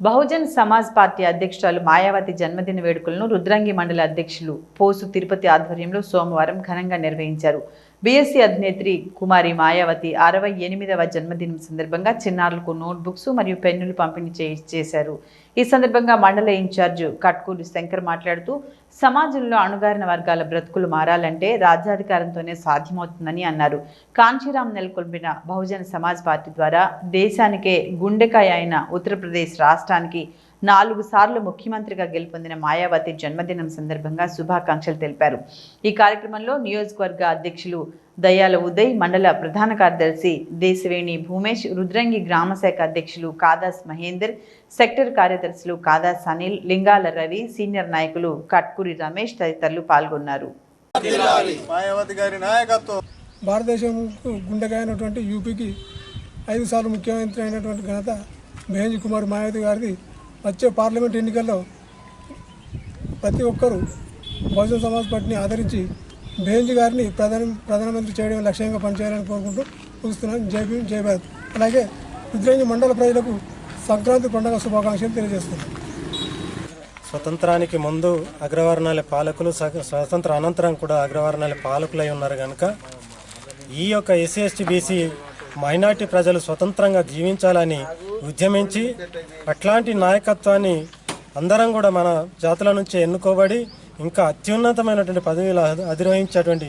Bahujan Samaj party అధ్యక్షురాలు మాయావతి జన్మదిన వేడుకలను రుద్రంగి మండల అధ్యక్షులు పోసు తిరుపతి ఆధ్వర్యంలో సోమవారం ఘనంగా నిర్వహించారు. బీఎస్సీ అధినేత్రి కుమారి మాయావతి అరవై ఎనిమిదవ జన్మదినం సందర్భంగా చిన్నారులకు నోట్బుక్స్ మరియు పెన్నులు పంపిణీ చేశారు. ఈ సందర్భంగా మండల ఇన్ఛార్జ్ కట్కూలు శంకర్ మాట్లాడుతూ సమాజంలో అణుగారిన వర్గాల బ్రతుకులు మారాలంటే రాజ్యాధికారంతోనే సాధ్యమవుతుందని అన్నారు. కాంచీరాం నెలకొల్పిన బహుజన సమాజ్ పార్టీ ద్వారా దేశానికే గుండెకాయ అయిన ఉత్తరప్రదేశ్ రాష్ట్రానికి నాలుగు సార్లు ముఖ్యమంత్రిగా గెలుపొందిన మాయావతి జన్మదినం సందర్భంగా శుభాకాంక్షలు తెలిపారు. ఈ కార్యక్రమంలో నియోజకవర్గ అధ్యక్షులు దయాల ఉదయ్ మండల ప్రధాన కార్యదర్శి దేశవేణి భూమేష్ రుద్రంగి గ్రామ శాఖ అధ్యక్షులు కాదాస్ మహేందర్ సెక్టర్ కార్యదర్శులు కాదాస్ అనిల్ లింగాల రవి సీనియర్ నాయకులు కట్కూరి రమేష్ తదితరులు పాల్గొన్నారు. మాయావతి గారి నాయకత్వం. భారతదేశంకు గుండెగా అయినటువంటి యూపీకి ఐదు సార్లు ముఖ్యమంత్రి అయినటువంటి ఘనత బెహంజ్ కుమార్ మాయావతి గారిది. వచ్చే పార్లమెంట్ ఎన్నికల్లో ప్రతి ఒక్కరూ బహుజన సమాజ్ పార్టీని ఆదరించి బేంజ్ గారిని ప్రధాన ప్రధానమంత్రి చేయడం లక్ష్యంగా పనిచేయాలని కోరుకుంటూ ముగిస్తున్నాను జై భీమ్ జై భారత్. అలాగే రుద్రంగి మండల ప్రజలకు సంక్రాంతి పండుగ శుభాకాంక్షలు తెలియజేస్తున్నాను స్వతంత్రానికి ముందు అగ్రవర్ణాల పాలకులు స్వతంత్ర స్వాతంత్ర అనంతరం కూడా అగ్రవర్ణాల పాలకులై ఉన్నారు కనుక ఈ యొక్క ఎస్సీ ఎస్టీ బీసీ మైనార్టీ ప్రజలు స్వతంత్రంగా జీవించాలని ఉద్యమించి అట్లాంటి నాయకత్వాన్ని అందరం కూడా మన జాతుల నుంచి ఎన్నుకోబడి ఇంకా అత్యున్నతమైనటువంటి పదవిలు అధి- అధిరోహించేటువంటి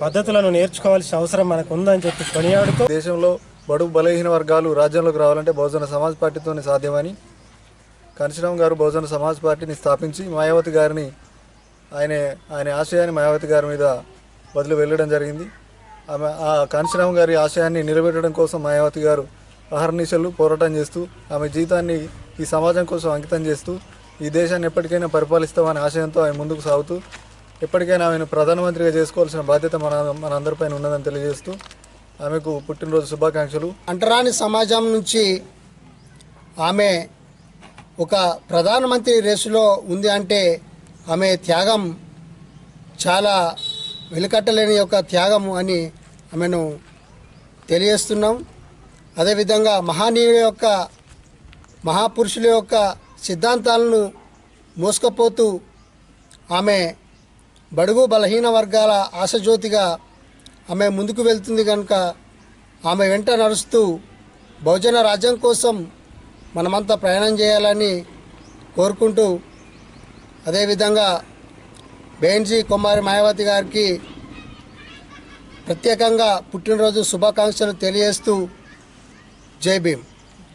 పద్ధతులను నేర్చుకోవాల్సిన అవసరం మనకు ఉందని చెప్పి కొనియాడుతూ దేశంలో బడుగు బలహీన వర్గాలు రాజ్యంలోకి రావాలంటే బహుజన సమాజ్ పార్టీతోనే సాధ్యమని కాంశీరామ్ గారు బహుజన సమాజ్ పార్టీని స్థాపించి మాయావతి గారిని ఆయన ఆయన ఆశయాన్ని మాయావతి గారి మీద వదిలి వెళ్ళడం జరిగింది. ఆమె ఆ కాంశీరామ్ గారి ఆశయాన్ని నిలబెట్టడం కోసం మాయావతి గారు అహర్నిశలు పోరాటం చేస్తూ ఆమె జీవితాన్ని ఈ సమాజం కోసం అంకితం చేస్తూ ఈ దేశాన్ని ఎప్పటికైనా పరిపాలిస్తామనే ఆశయంతో ఆమె ముందుకు సాగుతూ ఎప్పటికైనా ఆమెను ప్రధానమంత్రిగా చేసుకోవాల్సిన బాధ్యత మన మన అందరిపైన ఉన్నదని తెలియజేస్తూ ఆమెకు పుట్టినరోజు శుభాకాంక్షలు. అంటరాని సమాజం నుంచి ఆమె ఒక ప్రధానమంత్రి రేసులో ఉంది అంటే ఆమె త్యాగం చాలా వెలుకట్టలేని యొక్క త్యాగం అని ఆమెను తెలియజేస్తున్నాం. అదేవిధంగా మహనీయుల యొక్క మహాపురుషుల యొక్క సిద్ధాంతాలను మోసుకపోతూ ఆమె బడుగు బలహీన వర్గాల ఆశజ్యోతిగా ఆమె ముందుకు వెళ్తుంది కనుక ఆమె వెంట నడుస్తూ బహుజన రాజ్యం కోసం మనమంతా ప్రయాణం చేయాలని కోరుకుంటూ అదేవిధంగా బేన్జీ కుమారి మాయావతి గారికి ప్రత్యేకంగా పుట్టినరోజు శుభాకాంక్షలు తెలియజేస్తూ జై భీమ్